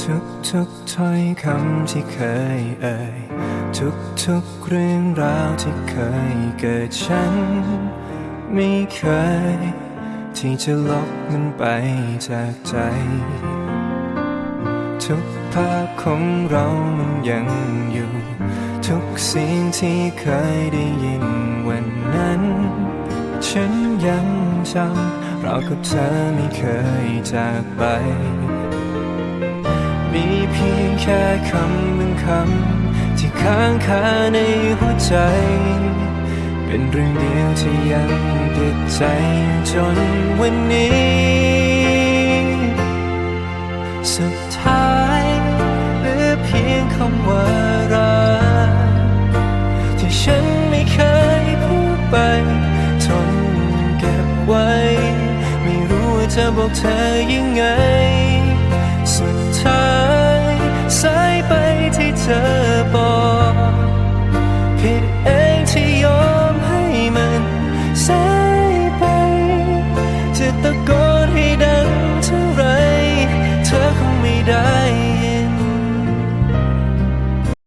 ทุกทุกๆถ้อยคำที่เคยเอ่ย ทุกทุกๆเรื่องราวที่เคยเกิดฉัน ไม่เคย ที่จะลบมันไปจากใจ ทุกภาพของเรามันยังอยู่ ทุกเสียงที่เคยได้ยินวันนั้น ฉันยังจำเรากับเธอไม่เคยจากไป ค่คำบางคำที่ค้างคาในหัวใจ เป็นเรื่องเดียวที่ยังติดใจจนวันนี้ สุดท้ายเหลือเพียงคำว่ารักที่ฉันไม่เคยพูดไปทนเก็บไว้ ไม่รู้ว่าจะบอกเธอยังไง the girl.